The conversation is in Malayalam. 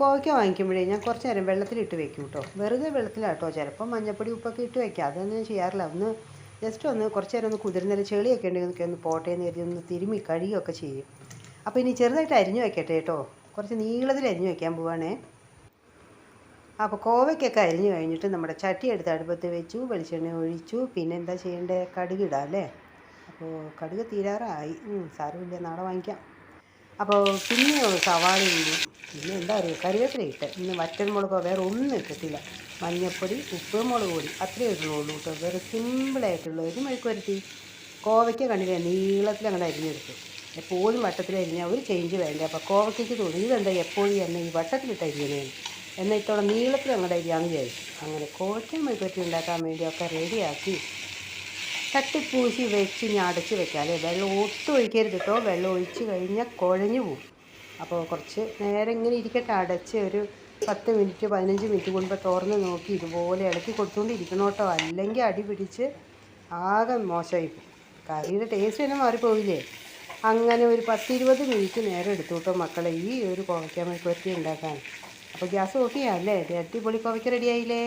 കോവയ്ക്ക വാങ്ങിക്കുമ്പോഴേ ഞാൻ കുറച്ച് നേരം വെള്ളത്തിലിട്ട് വെക്കും കേട്ടോ വെറുതെ വെള്ളത്തിലാട്ടോ ചിലപ്പോൾ മഞ്ഞപ്പൊടി ഉപ്പൊക്കെ ഇട്ട് വെക്കാം. അതൊന്നും ചെയ്യാറില്ല. ഒന്ന് ജസ്റ്റ് ഒന്ന് കുറച്ച് നേരം ഒന്ന് കുതിരുന്നേരം ചെളിയൊക്കെ ഉണ്ടെങ്കിൽ ഒന്ന് പോട്ടെ എന്ന് കരുതി ഒന്ന് തിരുമ്മി കഴുകിയൊക്കെ ചെയ്യും. അപ്പോൾ ഇനി ചെറുതായിട്ട് അരിഞ്ഞു വയ്ക്കട്ടെ കേട്ടോ കുറച്ച് നീളത്തിൽ അരിഞ്ഞു വയ്ക്കാൻ പോവാണേ. അപ്പോൾ കോവയ്ക്കൊക്കെ അരിഞ്ഞു കഴിഞ്ഞിട്ട് നമ്മുടെ ചട്ടി എടുത്ത് അടുപ്പത്ത് വെച്ചു വെളിച്ചെണ്ണ ഒഴിച്ചു. പിന്നെ എന്താ ചെയ്യേണ്ടത് കടുക് ഇടാം അല്ലേ? അപ്പോൾ കടുക് തീരാറായി. സാരമില്ല. നാളെ വാങ്ങിക്കാം. അപ്പോൾ പിന്നെ സവാള ഇടും പിന്നെ എന്താ പറയുക കറിവേപ്പില ഇട്ട്. ഇന്ന് വറ്റൻമുളകോ വേറെ ഒന്നും ഇട്ടിട്ടില്ല. മഞ്ഞൾപ്പൊടി ഉപ്പ് മുളക് പൊടി. അത്രയേ ഇട്ടുള്ളൂ കേട്ടോ. വേറെ സിമ്പിളായിട്ടുള്ള ഒരു മെഴുക്കുവരട്ടി. കോവയ്ക്ക കണ്ടില്ല? നീളത്തിൽ അങ്ങനെ അരിഞ്ഞെടുത്തു. എപ്പോഴും വട്ടത്തിൽ അരിഞ്ഞാൽ ഒരു ചേഞ്ച് വേണ്ട? അപ്പോൾ കോവയ്ക്കയ്ക്ക് തോന്നി. ഇതെന്താ എപ്പോഴും എന്നെ ഈ വട്ടത്തിലിട്ട് അരിഞ്ഞതാണ് എന്നാൽ ഇത്തോടെ നീളത്തിൽ അങ്ങോട്ട് അരിയാമെന്ന് വിചാരിച്ചു. അങ്ങനെ കോവയ്ക്ക മെഴുക്കുവരട്ടി ഉണ്ടാക്കാൻ വേണ്ടിയൊക്കെ റെഡിയാക്കി തട്ടിപ്പൂശി വെച്ച് ഞാൻ അടച്ച് വെക്കാം അല്ലേ? വെള്ളം ഒട്ടും ഒഴിക്കരുത് കേട്ടോ. വെള്ളം ഒഴിച്ച് കഴിഞ്ഞാൽ കുഴഞ്ഞു പോകും. അപ്പോൾ കുറച്ച് നേരം ഇങ്ങനെ ഇരിക്കട്ടെ. അടച്ച് ഒരു പത്ത് മിനിറ്റ് പതിനഞ്ച് മിനിറ്റ് കൂടുമ്പോൾ തുറന്ന് നോക്കി ഇതുപോലെ ഇളക്കി കൊടുത്തുകൊണ്ടിരിക്കണം കേട്ടോ. അല്ലെങ്കിൽ അടി പിടിച്ച് ആകെ മോശമായി പോകും. കറിയുടെ ടേസ്റ്റ് തന്നെ മാറിപ്പോവില്ലേ? അങ്ങനെ ഒരു പത്തിരുപത് മിനിറ്റ് നേരം എടുത്തു കേട്ടോ മക്കളെ ഈ ഒരു കോവയ്ക്ക മെഴുക്കുവരട്ടി ഉണ്ടാക്കാൻ. അപ്പോൾ ഗ്യാസ് ഓഫ് ചെയ്യാം അല്ലേ? അടിപൊളി കോവയ്ക്ക റെഡിയായില്ലേ